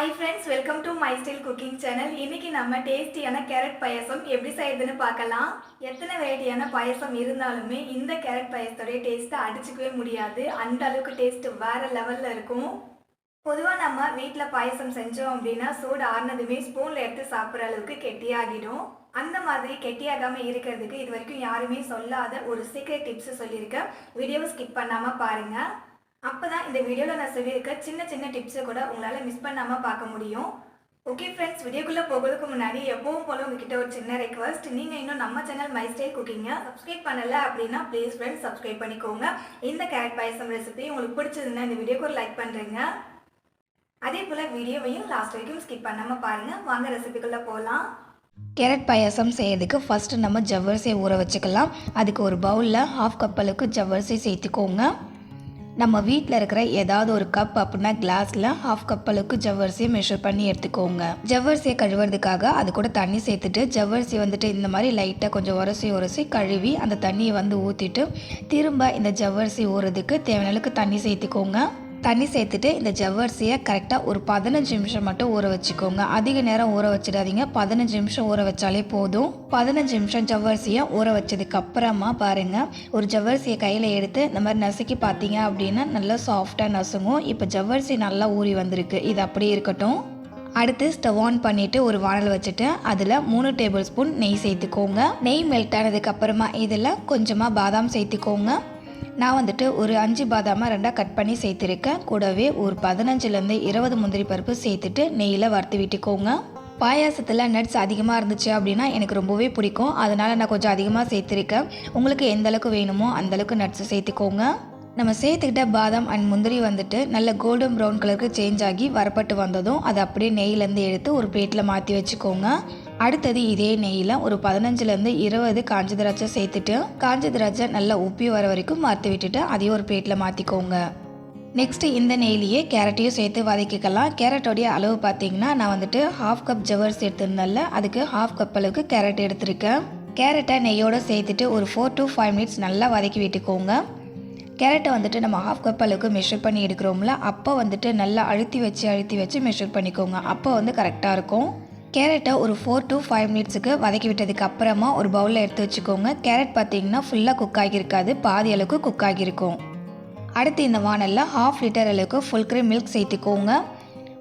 Hi friends welcome to my style cooking channel இன்னைக்கு நம்ம டேஸ்டியான கேரட் பாயசம் எப்படி செய்யறதுன்னு பார்க்கலாம். எத்தனை வெரைட்டியான பாயசம் இருந்தாலுமே இந்த கேரட் பாயசத்தோடைய டேஸ்ட்டை அடிச்சுக்கவே முடியாது. அந்த அளவுக்கு டேஸ்ட் வேற லெவலில் இருக்கும். பொதுவாக நம்ம வீட்டில் பாயசம் செஞ்சோம் அப்படின்னா சூடு ஆறுனதுமே ஸ்பூனில் எடுத்து சாப்பிட்ற அளவுக்கு கெட்டியாகிடும். அந்த மாதிரி கெட்டியாகாமல் இருக்கிறதுக்கு இது வரைக்கும் யாருமே சொல்லாத ஒரு சீக்ரெட் டிப்ஸ் சொல்லியிருக்கேன். வீடியோவை ஸ்கிப் பண்ணாமல் பாருங்கள் அப்போ தான் இந்த வீடியோவில் நான் சொல்லியிருக்க சின்ன சின்ன டிப்ஸை கூட உங்களால் மிஸ் பண்ணாமல் பார்க்க முடியும். ஓகே ஃப்ரெண்ட்ஸ் வீடியோக்குள்ளே போகிறதுக்கு முன்னாடி எப்பவும் போல உங்ககிட்ட ஒரு சின்ன ரெக்வஸ்ட் நீங்கள் இன்னும் நம்ம சேனல் மை ஸ்டைல் குக்கிங்கை சப்ஸ்கிரைப் பண்ணலை அப்படின்னா ப்ளீஸ் ஃப்ரெண்ட்ஸ் சப்ஸ்கிரைப் பண்ணிக்கோங்க. இந்த கேரட் பாயசம் ரெசிபி உங்களுக்கு பிடிச்சதுன்னா இந்த வீடியோக்கு ஒரு லைக் பண்ணுறீங்க அதே போல் வீடியோவையும் லாஸ்ட் வரைக்கும் ஸ்கிப் பண்ணாமல் பாருங்கள் வாங்க ரெசிபிக்குள்ளே போகலாம் கேரட் பாயாசம் செய்யறதுக்கு ஃபஸ்ட்டு நம்ம ஜவ்வரிசியை ஊற வச்சுக்கலாம். அதுக்கு ஒரு பவுலில் ஹாஃப் கப் அளவுக்கு ஜவ்வரிசி சேர்த்துக்கோங்க. நம்ம வீட்டில் இருக்கிற ஏதாவது ஒரு கப் அப்படின்னா கிளாஸில் ஹாஃப் கப் அளவுக்கு ஜவ்வரிசியை மெஷர் பண்ணி எடுத்துக்கோங்க. ஜவ்வரிசியை கழுவுறதுக்காக அது கூட தண்ணி சேர்த்துட்டு ஜவ்வரிசி வந்துட்டு இந்த மாதிரி லைட்டாக கொஞ்சம் உரசி உரசி கழுவி அந்த தண்ணியை வந்து ஊற்றிட்டு திரும்ப இந்த ஜவ்வரிசி ஊறதுக்கு தேவையான அளவுக்கு தண்ணி சேர்த்துக்கோங்க. தண்ணி சேர்த்துட்டு இந்த ஜவ்வரிசியை கரெக்டாக ஒரு பதினஞ்சு நிமிஷம் மட்டும் ஊற வச்சுக்கோங்க. அதிக நேரம் ஊற வச்சிடாதீங்க. பதினஞ்சு நிமிஷம் ஊற வச்சாலே போதும். பதினஞ்சு நிமிஷம் ஜவ்வரிசியை ஊற வச்சதுக்கு அப்புறமா பாருங்கள் ஒரு ஜவ்வரிசியை கையில் எடுத்து இந்த மாதிரி நசுக்கி பார்த்தீங்க அப்படின்னா நல்லா சாஃப்டாக நசுங்கும். இப்போ ஜவ்வரிசி நல்லா ஊறி வந்திருக்கு. இது அப்படியே இருக்கட்டும். அடுத்து ஸ்டவ் ஆன் பண்ணிவிட்டு ஒரு வானல் வச்சுட்டு அதில் மூணு டேபிள் ஸ்பூன் நெய் சேர்த்துக்கோங்க. நெய் மெல்ட் ஆனதுக்கு அப்புறமா இதில் கொஞ்சமாக பாதாம் சேர்த்துக்கோங்க. நான் வந்துட்டு ஒரு அஞ்சு பாதாமாக ரெண்டாக கட் பண்ணி சேர்த்துருக்கேன். கூடவே ஒரு பதினஞ்சுலேருந்து இருபது முந்திரி பருப்பு சேர்த்துட்டு நெய்யில் வறுத்து விட்டுக்கோங்க. பாயாசத்தில் நட்ஸ் அதிகமாக இருந்துச்சு அப்படின்னா எனக்கு ரொம்பவே பிடிக்கும். அதனால் நான் கொஞ்சம் அதிகமாக சேர்த்துருக்கேன். உங்களுக்கு எந்த அளவுக்கு வேணுமோ அந்தளவுக்கு நட்ஸ் சேர்த்துக்கோங்க. நம்ம சேர்த்துக்கிட்ட பாதாம் அண்ட் முந்திரி வந்துட்டு நல்ல கோல்டன் ப்ரௌன் கலருக்கு சேஞ்ச் ஆகி வரப்பட்டு வந்ததும் அதை அப்படியே நெய்லேருந்து எடுத்து ஒரு பிளேட்டில் மாற்றி வச்சுக்கோங்க. அடுத்தது இதே நெய்யில் ஒரு பதினஞ்சுலேருந்து இருபது காஞ்ச திராட்சை சேர்த்துட்டு காஞ்ச திராட்சை நல்லா உப்பி வர வரைக்கும் வறுத்து விட்டுட்டு அதையும் ஒரு பிளேட்டில் மாற்றிக்கோங்க நெக்ஸ்ட்டு இந்த நெய்லியே கேரட்டையும் சேர்த்து வதக்கிக்கலாம். கேரட்டோடைய அளவு பார்த்தீங்கன்னா நான் வந்துட்டு ஹாஃப் கப் ஜவர்ஸ் எடுத்திருந்தேன்ல அதுக்கு ஹாஃப் கப் அளவுக்கு கேரட் எடுத்திருக்கேன். கேரட்டை நெய்யோடு சேர்த்துட்டு ஒரு ஃபோர் டு ஃபைவ் மினிட்ஸ் நல்லா வதக்கி விட்டுக்கோங்க. கேரட்டை வந்துட்டு நம்ம ஹாஃப் கப் அளவுக்கு மெஷர் பண்ணி எடுக்கிறோம்ல அப்போ வந்துட்டு நல்லா அழுத்தி வச்சு அழுத்தி வச்சு மெஷர் பண்ணிக்கோங்க. அப்போ வந்து கரெக்டாக இருக்கும். கேரட்டை ஒரு ஃபோர் டு ஃபைவ் மினிட்ஸுக்கு வதக்கி விட்டதுக்கு அப்புறமா ஒரு பவுலில் எடுத்து வச்சுக்கோங்க. கேரட் பார்த்தீங்கன்னா ஃபுல்லாக குக் ஆகியிருக்காது. பாதி அளவுக்கு குக் ஆகியிருக்கும். அடுத்து இந்த வானலில் ஹாஃப் லிட்டர் அளவுக்கு ஃபுல் க்ரீம் மில்க் சேர்த்துக்கோங்க.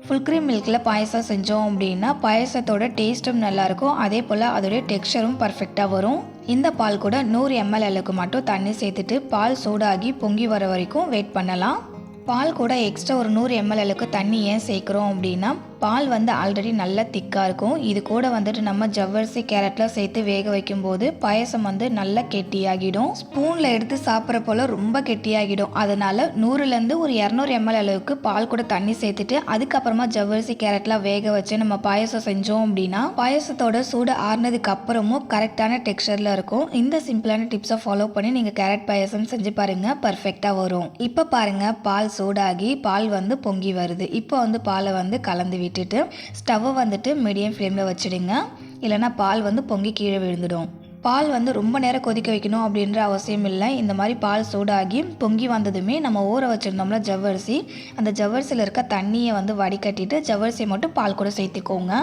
ஃபுல் க்ரீம் மில்கில் பாயசம் செஞ்சோம் அப்படின்னா பாயசத்தோட டேஸ்ட்டும் நல்லாயிருக்கும் அதே போல் அதோடைய டெக்ஸ்டரும் பர்ஃபெக்டாக வரும். இந்த பால் கூட நூறு எம்எல் அளவுக்கு மட்டும் தண்ணி சேர்த்துட்டு பால் சூடாகி பொங்கி வர வரைக்கும் வெயிட் பண்ணலாம். பால் கூட எக்ஸ்ட்ரா ஒரு நூறு எம்எல் அளவுக்கு தண்ணி ஏன் சேர்க்குறோம் அப்படின்னா பால் வந்து ஆல்ரெடி நல்லா திக்காக இருக்கும். இது கூட வந்துட்டு நம்ம ஜவ்வரிசி கேரட்லாம் சேர்த்து வேக வைக்கும்போது பாயசம் வந்து நல்லா கெட்டியாகிடும். ஸ்பூனில் எடுத்து சாப்பிட்ற போல் ரொம்ப கெட்டியாகிடும். அதனால் நூறுலேருந்து ஒரு இரநூறு எம்எல் அளவுக்கு பால் கூட தண்ணி சேர்த்துட்டு அதுக்கப்புறமா ஜவ்வரிசி கேரட்லாம் வேக வச்சு நம்ம பாயசம் செஞ்சோம் அப்படின்னா பாயசத்தோட சூடு ஆறுனதுக்கு அப்புறமும் கரெக்டான டெக்ஸ்டரில் இருக்கும். இந்த சிம்பிளான டிப்ஸை ஃபாலோ பண்ணி நீங்கள் கேரட் பாயசம் செஞ்சு பாருங்கள் பர்ஃபெக்டாக வரும். இப்போ பாருங்கள் பால் சூடாகி பால் வந்து பொங்கி வருது. இப்போ வந்து பாலை வந்து கலந்து விட்டுட்டு ஸ்டவ்வை வந்துட்டு மீடியம் ஃப்ளேமில் வச்சுடுங்க. இல்லைனா பால் வந்து பொங்கி கீழே விழுந்துடும். பால் வந்து ரொம்ப நேரம் கொதிக்க வைக்கணும் அப்படின்ற அவசியம் இல்லை. இந்த மாதிரி பால் சூடாகி பொங்கி வந்ததுமே நம்ம ஊற வச்சுருந்தோம்ல ஜவ்வரிசி. அந்த ஜவ்வரிசியில் இருக்க தண்ணியை வந்து வடிகட்டிட்டு ஜவ்வரிசியை மட்டும் பால் கூட சேர்த்துக்கோங்க.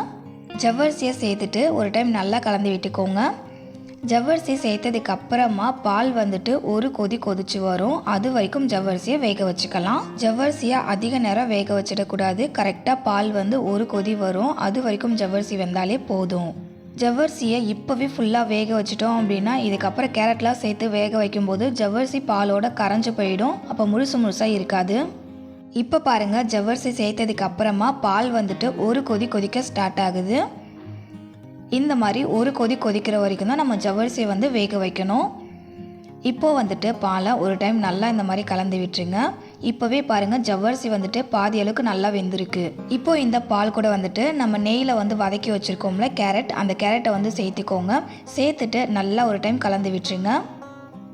ஜவ்வரிசியை சேர்த்துட்டு ஒரு டைம் நல்லா கலந்து விட்டுக்கோங்க. ஜவ்வரிசி சேர்த்ததுக்கு அப்புறமா பால் வந்துட்டு ஒரு கொதி கொதிச்சு வரும். அது வரைக்கும் ஜவ்வரிசியை வேக வச்சுக்கலாம். ஜவ்வரிசியை அதிக நேரம் வேக வச்சிடக்கூடாது. கரெக்டாக பால் வந்து ஒரு கொதி வரும். அது வரைக்கும் ஜவ்வரிசி வெந்தாலே போதும். ஜவ்வரிசியை இப்போவே ஃபுல்லாக வேக வச்சிட்டோம் அப்படின்னா இதுக்கப்புறம் கேரட்லாம் சேர்த்து வேக வைக்கும்போது ஜவ்வரிசி பாலோட கரைஞ்சு போயிடும். அப்போ முழுசு முழுசாக இருக்காது. இப்போ பாருங்கள் ஜவ்வரிசி சேர்த்ததுக்கு அப்புறமா பால் வந்துட்டு ஒரு கொதி கொதிக்க ஸ்டார்ட் ஆகுது. இந்த மாதிரி ஒரு கொதி கொதிக்கிற வரைக்கும் தான் நம்ம ஜவ்வரிசியை வந்து வேக வைக்கணும். இப்போது வந்துட்டு பாலை ஒரு டைம் நல்லா இந்த மாதிரி கலந்து விட்டுருங்க. இப்போவே பாருங்கள் ஜவ்வரிசி வந்துட்டு பாதி அளவுக்கு நல்லா வெந்திருக்கு. இப்போது இந்த பால் கூட வந்துட்டு நம்ம நெய்யில் வந்து வதக்கி வச்சுருக்கோம்ல கேரட் அந்த கேரட்டை வந்து சேர்த்துக்கோங்க. சேர்த்துட்டு நல்லா ஒரு டைம் கலந்து விட்டுருங்க.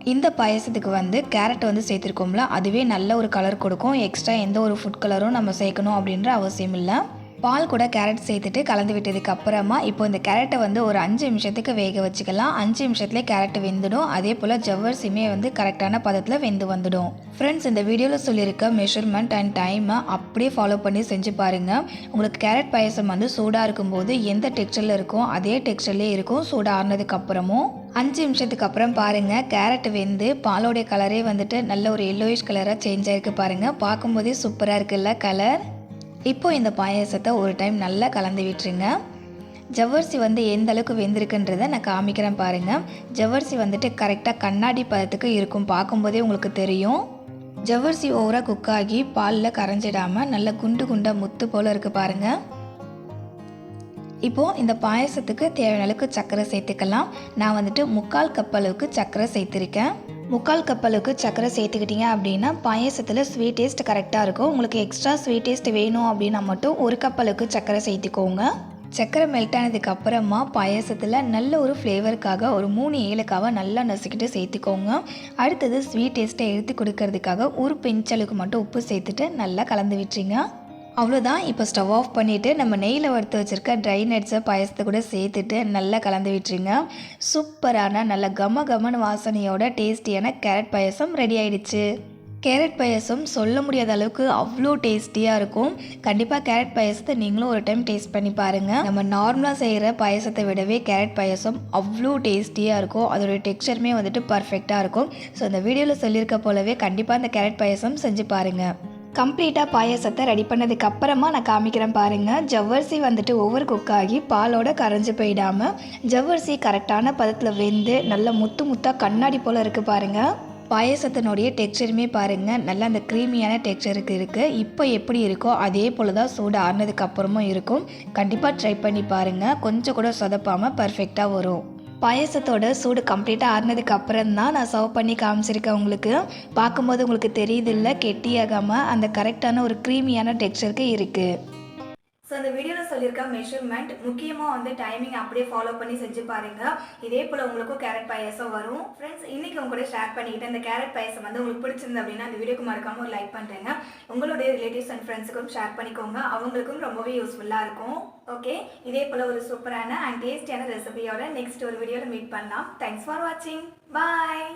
இந்த பாயசத்துக்கு வந்து கேரட் வந்து சேர்த்துருக்கோம்ல அதுவே நல்ல ஒரு கலர் கொடுக்கும். எக்ஸ்ட்ரா எந்த ஒரு ஃபுட் கலரும் நம்ம சேர்க்கணும் அப்படின்ற அவசியம் இல்லை. பால் கூட கேரட் சேர்த்துட்டு கலந்து விட்டதுக்கு அப்புறமா இப்போ இந்த கேரட்டை வந்து ஒரு அஞ்சு நிமிஷத்துக்கு வேக வச்சுக்கலாம். அஞ்சு நிமிஷத்துலேயே கேரட் வெந்துடும். அதே போல் ஜவ்வரிசியுமே வந்து கரெக்டான பதத்தில் வெந்து வந்துடும். ஃப்ரெண்ட்ஸ் இந்த வீடியோவில் சொல்லியிருக்க மெஷர்மெண்ட் அண்ட் டைமை அப்படியே ஃபாலோ பண்ணி செஞ்சு பாருங்கள் உங்களுக்கு கேரட் பாயசம் வந்து சூடாக இருக்கும்போது எந்த டெக்ஸ்டரில் இருக்கும் அதே டெக்ஸ்டர்லேயே இருக்கும். சூடாக ஆறுனதுக்கு அப்புறமும் அஞ்சு நிமிஷத்துக்கு அப்புறம் பாருங்கள் கேரட் வெந்து பாலோடைய கலரே வந்துட்டு நல்ல ஒரு எல்லோயிஷ் கலராக சேஞ்ச் ஆயிருக்கு பாருங்கள் பார்க்கும்போதே சூப்பராக இருக்குல்ல கலர் இப்போது இந்த பாயாசத்தை ஒரு டைம் நல்லா கலந்து விட்டுருங்க. ஜவ்வரிசி வந்து எந்த அளவுக்கு வெந்திருக்குன்றதை நான் காமிக்கிறேன் பாருங்கள் ஜவ்வரிசி வந்துட்டு கரெக்டாக கண்ணாடி பதத்துக்கு இருக்கும். பார்க்கும்போதே உங்களுக்கு தெரியும். ஜவ்வரிசி ஓவராக குக் ஆகி பாலில் கரைஞ்சிடாமல் நல்லா குண்டு குண்டாக முத்து போல் இருக்குது பாருங்கள் இப்போது இந்த பாயசத்துக்கு தேவையான அளவுக்கு சர்க்கரை சேர்த்துக்கலாம். நான் வந்துட்டு முக்கால் கப் அளவுக்கு சர்க்கரை சேர்த்துருக்கேன். முக்கால் கப்பலுக்கு சக்கரை சர்க்கரை சேர்த்துக்கிட்டீங்க அப்படின்னா பாயசத்தில் ஸ்வீட் டேஸ்ட் கரெக்டாக இருக்கும். உங்களுக்கு எக்ஸ்ட்ரா ஸ்வீட் டேஸ்ட் வேணும் அப்படின்னா மட்டும் ஒரு கப்பலுக்கு சக்கரை சர்க்கரை சேர்த்துக்கோங்க. சர்க்கரை மெல்ட் ஆனதுக்கு அப்புறமா பாயசத்தில் நல்ல ஒரு ஃப்ளேவருக்காக ஒரு மூணு ஏலக்காவை நல்லா நசுக்கிட்டு சேர்த்துக்கோங்க. அடுத்தது ஸ்வீட் டேஸ்ட்டை எடுத்து கொடுக்கறதுக்காக ஒரு பெஞ்சளவுக்கு மட்டும் உப்பு சேர்த்துட்டு நல்லா கலந்து விட்டுருங்க. அவ்வளோதான் இப்போ ஸ்டவ் ஆஃப் பண்ணிவிட்டு நம்ம நெய்யில் வறுத்து வச்சுருக்க ட்ரை நட்ஸை பாயசத்தை கூட சேர்த்துட்டு நல்லா கலந்து விட்டுருங்க. சூப்பரான நல்ல கம கமன் வாசனையோட டேஸ்டியான கேரட் பாயசம் ரெடி ஆயிடுச்சு. கேரட் பாயசம் சொல்ல முடியாத அளவுக்கு அவ்வளோ டேஸ்டியாக இருக்கும். கண்டிப்பாக கேரட் பாயசத்தை நீங்களும் ஒரு டைம் டேஸ்ட் பண்ணி பாருங்கள் நம்ம நார்மலாக செய்கிற பாயசத்தை விடவே கேரட் பாயசம் அவ்வளோ டேஸ்டியாக இருக்கும். அதோடைய டெக்ஸ்சருமே வந்துட்டு பர்ஃபெக்டாக இருக்கும். ஸோ அந்த வீடியோவில் சொல்லியிருக்க போலவே கண்டிப்பாக அந்த கேரட் பாயசம் செஞ்சு பாருங்கள் கம்ப்ளீட்டாக பாயசத்தை ரெடி பண்ணதுக்கு அப்புறமா நான் காமிக்கிறேன் பாருங்கள் ஜவ்வரிசி வந்துட்டு ஒவ்வொரு ஆகி பாலோட கரைஞ்சு போயிடாமல் ஜவ்வரிசி கரெக்டான பதத்தில் வெந்து நல்ல முத்து முத்தாக கண்ணாடி போல் இருக்குது பாருங்கள் பாயசத்தினுடைய டெக்ஸ்சருமே பாருங்கள் நல்லா அந்த க்ரீமியான டெக்ஸ்டருக்கு இருக்குது இப்போ எப்படி இருக்கோ அதே போல் தான் சூடு ஆறுனதுக்கு அப்புறமும் இருக்கும். கண்டிப்பாக ட்ரை பண்ணி பாருங்கள் கொஞ்சம் கூட சொதப்பாமல் பர்ஃபெக்டாக வரும். பாயசத்தோட சூடு கம்ப்ளீட்டாக ஆறினதுக்கு அப்புறம் தான் நான் சர்வ் பண்ணி காமிச்சிருக்கேன் உங்களுக்கு. பார்க்கும்போது உங்களுக்கு தெரியுது இல்லை கெட்டியாகாமல் அந்த கரெக்டான ஒரு க்ரீமியான டெக்ஸ்சருக்கு இருக்குது ஸோ அந்த வீடியோவில் சொல்லியிருக்க மெஷர்மெண்ட் முக்கியமாக வந்து டைமிங் அப்படியே ஃபாலோ பண்ணி செஞ்சு பாருங்கள் இதே போல் உங்களுக்கும் கேரட் பாயசம் வரும். ஃப்ரெண்ட்ஸ் இன்றைக்கி உங்க கூட ஷேர் பண்ணிக்கிட்டு இந்த கேரட் பாயசம் வந்து உங்களுக்கு பிடிச்சிருந்து அப்படின்னா அந்த வீடியோக்கு மறக்காமல் ஒரு லைக் பண்ணுறேங்க உங்களுடைய ரிலேட்டிவ்ஸ் அண்ட் ஃப்ரெண்ட்ஸுக்கும் ஷேர் பண்ணிக்கோங்க. அவங்களுக்கும் ரொம்பவே யூஸ்ஃபுல்லாக இருக்கும். ஓகே இதே போல் ஒரு சூப்பரான அண்ட் டேஸ்டியான ரெசிபியோட நெக்ஸ்ட் ஒரு வீடியோவில் மீட் பண்ணலாம். தேங்க்ஸ் ஃபார் வாட்சிங் பாய்